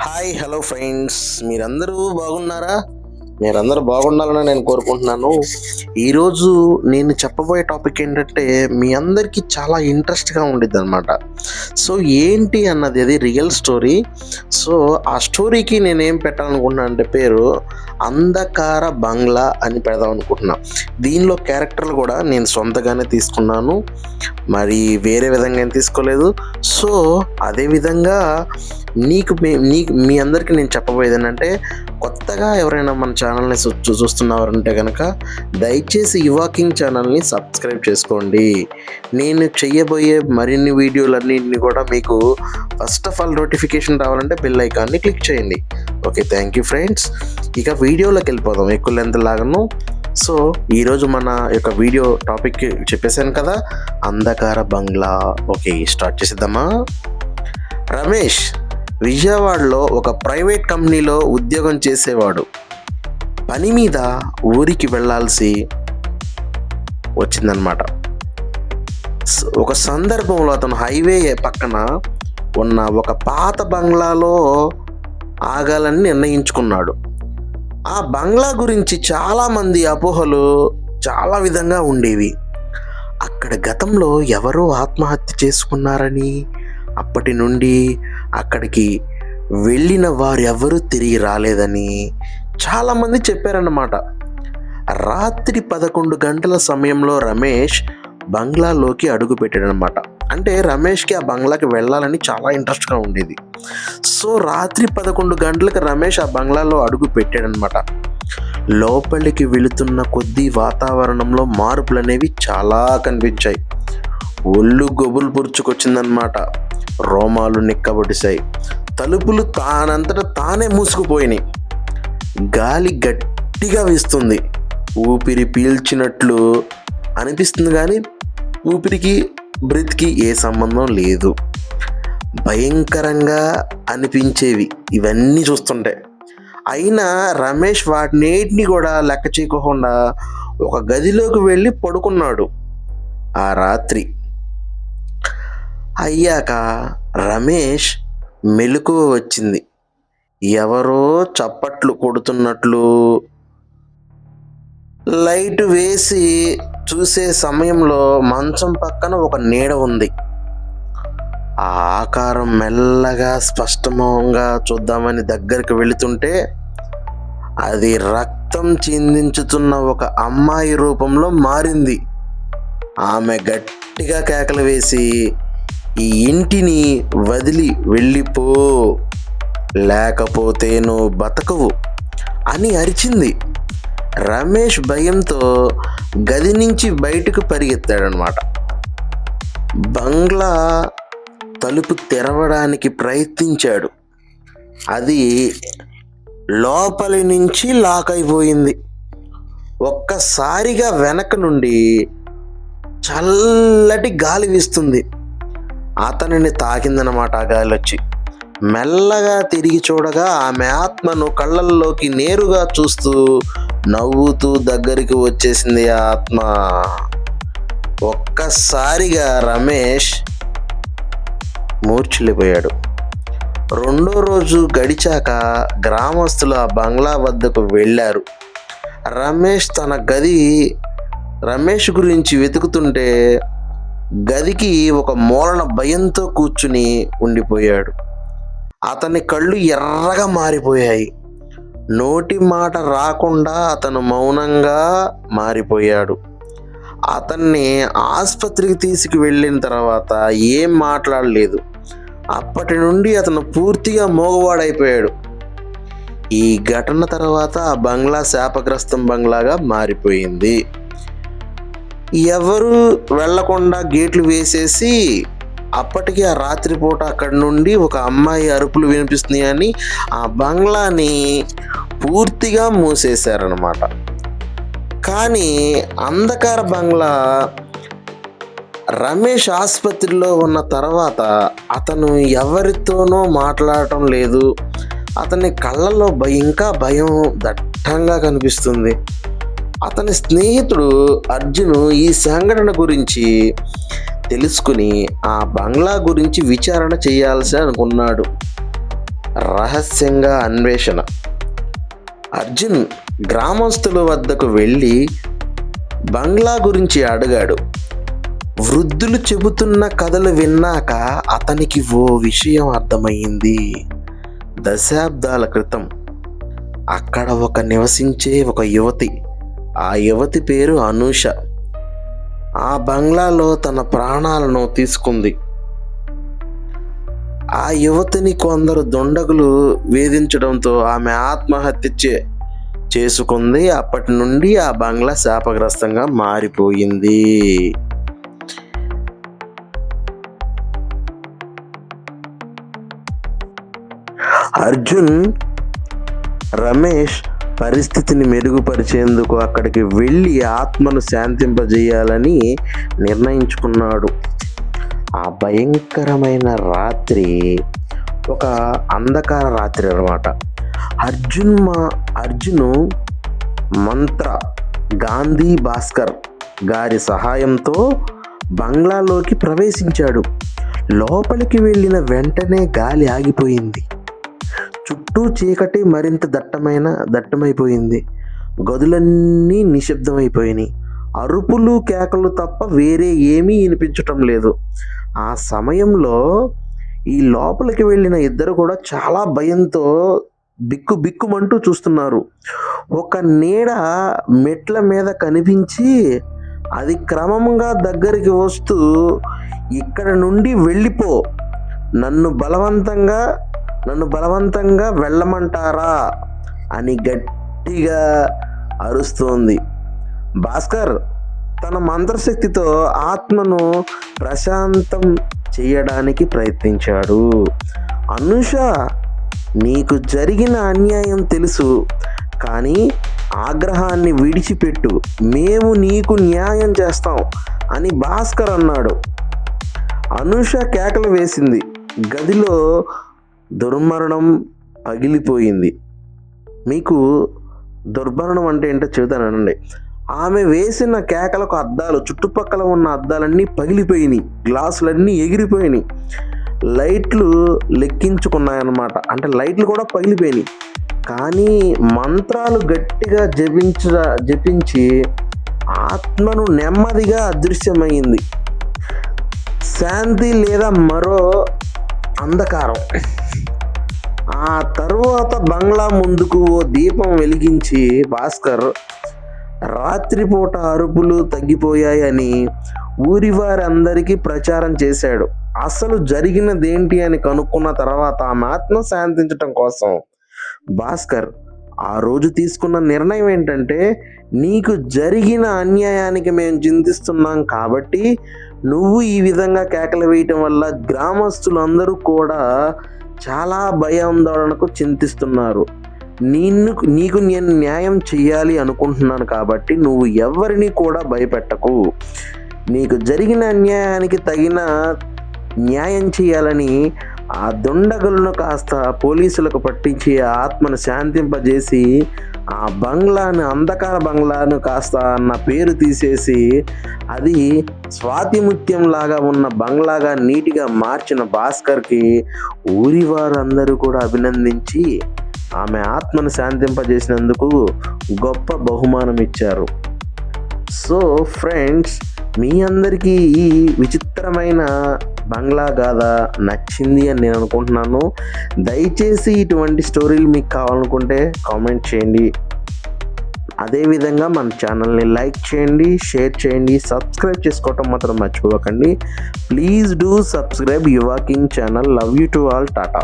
Hi hello friends మీరందరూ బాగున్నారా? మీరందరూ బాగుండాలని నేను కోరుకుంటున్నాను. ఈరోజు నేను చెప్పబోయే టాపిక్ ఏంటంటే మీ అందరికీ చాలా ఇంట్రెస్ట్గా ఉండిద్ది అనమాట సో ఏంటి అన్నది అది రియల్ స్టోరీ. సో ఆ స్టోరీకి నేను ఏం పెట్టాలనుకుంటున్నా అంటే పేరు అంధకార బంగ్లా అని పెడదాం అనుకుంటున్నా. దీనిలో క్యారెక్టర్లు కూడా నేను సొంతగానే తీసుకున్నాను. మరి వేరే విధంగా ఏం తీసుకోలేదు. సో అదేవిధంగా నీకు మీ- నీకు మీ అందరికీ నేను చెప్పబోయేది ఏంటంటే కొత్తగా ఎవరైనా మన ఛానల్ని చూ- చూ- చూస్తున్నవారంటే కనుక దయచేసి యువాకింగ్ ఛానల్ని సబ్స్క్రైబ్ చేసుకోండి. నేను చేయబోయే మరిన్ని వీడియోలన్నింటినీ కూడా మీకు ఫస్ట్ ఆఫ్ ఆల్ నోటిఫికేషన్ రావాలంటే బెల్ ఐకాన్ని క్లిక్ చేయండి. ఓకే థ్యాంక్ యూ ఫ్రెండ్స్ ఇక వీడియోలోకి వెళ్ళిపోదాం. ఎక్కువ లెంత్ లాగాను. సో ఈరోజు మన యొక్క వీడియో టాపిక్ చెప్పేశాను కదా అంధకార బంగ్లా. ఓకే స్టార్ట్ చేసేద్దామా? రమేష్ విజయవాడలో ఒక ప్రైవేట్ కంపెనీలో ఉద్యోగం చేసేవాడు. పని మీద ఊరికి వెళ్ళాల్సి వచ్చిందనమాట ఒక సందర్భంలో అతను హైవే పక్కన ఉన్న ఒక పాత బంగ్లాలో ఆగాలని నిర్ణయించుకున్నాడు. ఆ బంగ్లా గురించి చాలామంది అపోహలు చాలా విధంగా ఉండేవి. అక్కడ గతంలో ఎవరో ఆత్మహత్య చేసుకున్నారని అప్పటి నుండి అక్కడికి వెళ్ళిన వారు ఎవరూ తిరిగి రాలేదని చాలామంది చెప్పారన్నమాట. రాత్రి పదకొండు గంటల సమయంలో రమేష్ బంగ్లాలోకి అడుగు పెట్టాడనమాట అంటే రమేష్కి ఆ బంగ్లాకి వెళ్ళాలని చాలా ఇంట్రెస్ట్గా ఉండేది. సో రాత్రి పదకొండు గంటలకు రమేష్ ఆ బంగ్లాలో అడుగు పెట్టాడనమాట లోపలికి వెళుతున్న కొద్దీ వాతావరణంలో మార్పులు అనేవి చాలా కనిపించాయి. ఒళ్ళు గొబులు పురుచుకొచ్చిందనమాట రోమాలు నిక్కబొడిశాయి తలుపులు తానంతట తానే మూసుకుపోయినాయి. గాలి గట్టిగా వీస్తుంది. ఊపిరి పీల్చినట్లు అనిపిస్తుంది కానీ ఊపిరికి బ్రెత్కి ఏ సంబంధం లేదు. భయంకరంగా అనిపించేవి ఇవన్నీ చూస్తుంటే. అయినా రమేష్ వాటినేటిని కూడా లెక్క చేయకుండా ఒక గదిలోకి వెళ్ళి పడుకున్నాడు. ఆ రాత్రి అయ్యాక రమేష్ మెలకువ వచ్చింది. ఎవరో చప్పట్లు కొడుతున్నట్లు లైట్ వేసి చూసే సమయంలో మంచం పక్కన ఒక నీడ ఉంది. ఆ ఆకారం మెల్లగా స్పష్టంగా చూద్దామని దగ్గరికి వెళుతుంటే అది రక్తం చిందించుతున్న ఒక అమ్మాయి రూపంలో మారింది. ఆమె గట్టిగా కేకలు వేసి ఈ ఇంటిని వదిలి వెళ్ళిపో. లేకపోతే నువ్వు బతకవు అని అరిచింది. రమేష్ భయంతో గది నుంచి బయటకు పరిగెత్తాడనమాట. బంగ్లా తలుపు తెరవడానికి ప్రయత్నించాడు. అది లోపలి నుంచి లాక్ అయిపోయింది. ఒక్కసారిగా వెనక నుండి చల్లటి గాలి వీస్తుంది. అతనిని తాకిందనమాట ఆ గాలి వచ్చి మెల్లగా తిరిగి చూడగా ఆమె ఆత్మను కళ్ళల్లోకి నేరుగా చూస్తూ నవ్వుతూ దగ్గరికి వచ్చేసింది ఆ ఆత్మ. ఒక్కసారిగా రమేష్ మూర్చిల్లిపోయాడు రెండో రోజు గడిచాక గ్రామస్తులు ఆ బంగ్లా వద్దకు వెళ్ళారు. రమేష్ తన గది రమేష్ గురించి వెతుకుతుంటే గదికి ఒక మూలన భయంతో కూర్చుని ఉండిపోయాడు. అతని కళ్ళు ఎర్రగా మారిపోయాయి. నోటి మాట రాకుండా అతను మౌనంగా మారిపోయాడు. అతన్ని ఆసుపత్రికి తీసుకువెళ్ళిన తర్వాత ఏం మాట్లాడలేదు. అప్పటి నుండి అతను పూర్తిగా మోగవాడైపోయాడు. ఈ ఘటన తర్వాత ఆ బంగ్లా శాపగ్రస్తం బంగ్లాగా మారిపోయింది. ఎవరు వెళ్ళకుండా గేట్లు వేసేసి అప్పటికి ఆ రాత్రిపూట అక్కడి నుండి ఒక అమ్మాయి అరుపులు వినిపిస్తున్నాయని ఆ బంగ్లాని పూర్తిగా మూసేశారనమాట కానీ అంధకార బంగ్లా రమేష్ ఆసుపత్రిలో ఉన్న తర్వాత అతను ఎవరితోనో మాట్లాడటం లేదు. అతని కళ్ళలో భయం ఇంకా భయం దట్టంగా కనిపిస్తుంది. అతని స్నేహితుడు అర్జును ఈ సంఘటన గురించి తెలుసుకుని ఆ బంగ్లా గురించి విచారణ చేయాల్సి అనుకున్నాడు. రహస్యంగా అన్వేషణ. అర్జున్ గ్రామస్తుల వద్దకు వెళ్ళి బంగ్లా గురించి అడిగాడు. వృద్ధులు చెబుతున్న కథలు విన్నాక అతనికి ఓ విషయం అర్థమయ్యింది. దశాబ్దాల క్రితం అక్కడ ఒక నివసించే ఒక యువతి ఆ యువతి పేరు అనూష. ఆ బంగ్లాలో తన ప్రాణాలను తీసుకుంది. ఆ యువతిని కొందరు దుండగులు వేధించడంతో ఆమె ఆత్మహత్య చే చేసుకుంది. అప్పటి నుండి ఆ బంగ్లా శాపగ్రస్తంగా మారిపోయింది. అర్జున్ రమేష్ పరిస్థితిని మెరుగుపరిచేందుకు అక్కడికి వెళ్ళి ఆత్మను శాంతింపజేయాలని నిర్ణయించుకున్నాడు. ఆ భయంకరమైన రాత్రి ఒక అంధకార రాత్రి అన్నమాట. అర్జున్ మా అర్జును మంత్ర గాంధీ భాస్కర్ గారి సహాయంతో బంగ్లాలోకి ప్రవేశించాడు. లోపలికి వెళ్ళిన వెంటనే గాలి ఆగిపోయింది. చుట్టూ చీకటి మరింత దట్టమైన దట్టమైపోయింది. గదులన్నీ నిశ్శబ్దమైపోయినాయి. అరుపులు కేకలు తప్ప వేరే ఏమీ వినిపించటం లేదు. ఆ సమయంలో ఈ లోపలికి వెళ్ళిన ఇద్దరు కూడా చాలా భయంతో బిక్కు బిక్కుమంటూ చూస్తున్నారు. ఒక నీడ మెట్ల మీద కనిపించి అది క్రమంగా దగ్గరికి వస్తూ ఇక్కడ నుండి వెళ్ళిపో. నన్ను బలవంతంగా నన్ను బలవంతంగా వెళ్ళమంటారా? అని గట్టిగా అరుస్తోంది. భాస్కర్ తన మంత్రశక్తితో ఆత్మను ప్రశాంతం చేయడానికి ప్రయత్నించాడు. అనుష నీకు జరిగిన అన్యాయం తెలుసు కానీ ఆగ్రహాన్ని విడిచిపెట్టు. మేము నీకు న్యాయం చేస్తాం అని భాస్కర్ అన్నాడు. అనుష కేకలు వేసింది. గదిలో దుర్మరణం పగిలిపోయింది. మీకు దుర్మరణం అంటే ఏంటో చెబుతానండి ఆమె వేసిన కేకలకు అద్దాలు చుట్టుపక్కల ఉన్న అద్దాలన్నీ పగిలిపోయినాయి. గ్లాసులన్నీ ఎగిరిపోయినాయి. లైట్లు లెక్కించుకున్నాయన్నమాట. అంటే లైట్లు కూడా పగిలిపోయినాయి. కానీ మంత్రాలు గట్టిగా జపించ జపించి ఆత్మను నెమ్మదిగా అదృశ్యమైంది. శాంతి లేదా మరో అంధకారం. ఆ తరువాత బంగ్లా ముందుకు ఓ దీపం వెలిగించి భాస్కర్ రాత్రిపూట అరుపులు తగ్గిపోయాయని ఊరి వారందరికీ ప్రచారం చేశాడు. అసలు జరిగినదేంటి అని కనుక్కున్న తర్వాత ఆమె ఆత్మ శాంతించటం కోసం భాస్కర్ ఆ రోజు తీసుకున్న నిర్ణయం ఏంటంటే నీకు జరిగిన అన్యాయానికి మేము చింతిస్తున్నాం కాబట్టి నువ్వు ఈ విధంగా కేకలు వేయటం వల్ల గ్రామస్తులందరూ కూడా చాలా భయాందోళనకు చింతిస్తున్నారు. నిన్ను నీకు నేను న్యాయం చేయాలి అనుకుంటున్నాను కాబట్టి నువ్వు ఎవరిని కూడా భయపెట్టకు. నీకు జరిగిన అన్యాయానికి తగిన న్యాయం చేయాలని ఆ దుండగులను కాస్త పోలీసులకు పట్టించి ఆ ఆత్మను శాంతింపజేసి ఆ బంగ్లాను అంధకార బంగ్లాను కాస్త అన్న పేరు తీసేసి అది స్వాతిముత్యం లాగా ఉన్న బంగ్లాగా నీటిగా మార్చిన భాస్కర్కి ఊరి వారందరూ కూడా అభినందించి ఆమె ఆత్మను శాంతింపజేసినందుకు గొప్ప బహుమానం ఇచ్చారు. సో ఫ్రెండ్స్ మీ అందరికీ ఈ విచిత్రమైన బంగ్లా గాథ నచ్చింది అని నేను అనుకుంటున్నాను. దయచేసి ఇటువంటి స్టోరీలు మీకు కావాలనుకుంటే కామెంట్ చేయండి. అదేవిధంగా మన ఛానల్ని లైక్ చేయండి షేర్ చేయండి సబ్స్క్రైబ్ చేసుకోవటం మాత్రం మర్చిపోకండి. Please do subscribe Yuva king channel. Love you to all. Ta-ta.